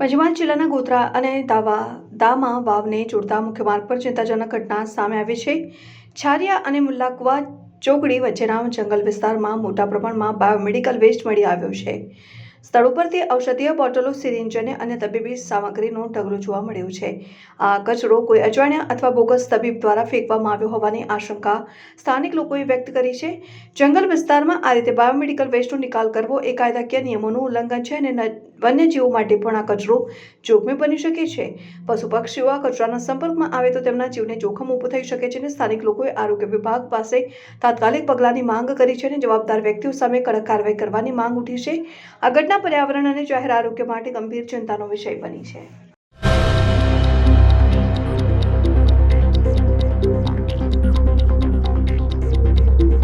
પંચમહાલ જિલ્લાના ગોધરા અને દાવા દામા વાવને જોડતા મુખ્ય માર્ગ પર ચિંતાજનક ઘટના સામે આવી છે. છારિયા અને મુલ્લાકવા ચોકડી વચ્ચેના જંગલ વિસ્તારમાં મોટા પ્રમાણમાં બાયોમેડિકલ વેસ્ટ મળી આવ્યો છે. સ્થળ ઉપરથી ઔષધીય બોટલો સિરિંજ અને અન્ય તબીબી સામગ્રીનો ઢગલો જોવા મળ્યો છે. આ કચરો કોઈ અજાણ્યા અથવા બોગસ તબીબ દ્વારા ફેંકવામાં આવ્યો હોવાની આશંકા સ્થાનિક લોકોએ વ્યક્ત કરી છે. જંગલ વિસ્તારમાં આ રીતે બાયોમેડિકલ વેસ્ટનો નિકાલ કરવો એ કાયદાકીય નિયમોનું ઉલ્લંઘન છે અને વન્યજીવો માટે પણ આ કચરો જોખમી બની શકે છે. પશુ પક્ષીઓ આ કચરાના સંપર્કમાં આવે તો તેમના જીવને જોખમ ઊભું થઈ શકે છે અને સ્થાનિક લોકોએ આરોગ્ય વિભાગ પાસે તાત્કાલિક પગલાંની માંગ કરી છે અને જવાબદાર વ્યક્તિઓ સામે કડક કાર્યવાહી કરવાની માંગ ઉઠી છે. આ ઘટના પર્યાવરણ અને જાહેર આરોગ્ય માટે ગંભીર ચિંતાનો વિષય બની છે.